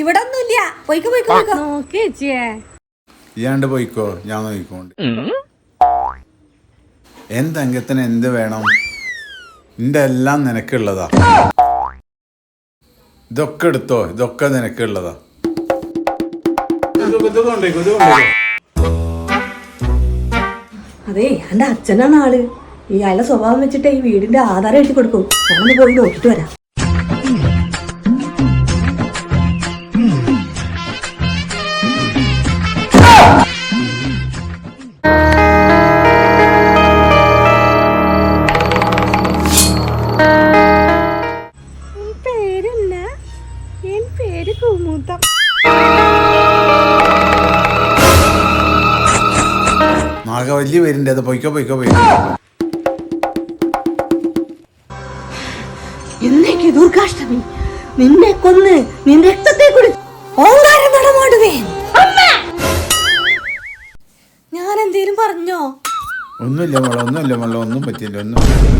ഇവിടെ ഒന്നുമില്ല പോയിക്കോ പോയിക്കോ ഇയാണ്ട് പോയിക്കോ ഞാൻ നോക്കിക്കോണ്ട്. എന്തങ്കത്തിന് എന്ത് വേണം? നിന്റെ എല്ലാം നിനക്കുള്ളതാ. ഇതൊക്കെ എടുത്തോ? ഇതൊക്കെ നിനക്കുള്ളതാ. അതെ എന്റെ അച്ഛനാണ് ആൾ. ഈ അയാളുടെ സ്വഭാവം വെച്ചിട്ട് ഈ വീടിന്റെ ആധാരം എഴുതി കൊടുക്കും. ഞാനൊന്ന് പോയി നോക്കിട്ട് വരാം. പേരെന്ന എൻ പേര് കുമുദം. വലിയ വരിന്റെ അത് പൊയ്ക്കോ പൊയ്ക്കോ പൊയ്ക്കോ. എന്നേക്ക് ദുർഗാഷ്ടമി നിന്നെ കൊന്ന് നിന്റെ രക്തത്തെ കുടി ഓങ്കാരം നടമാടുവേ. ഞാൻ എന്തേലും പറഞ്ഞോ? ഒന്നുമില്ല മോളെ ഒന്നുമില്ല മോളെ. ഒന്നും പറ്റിയില്ല ഒന്നും പറ്റിയില്ല.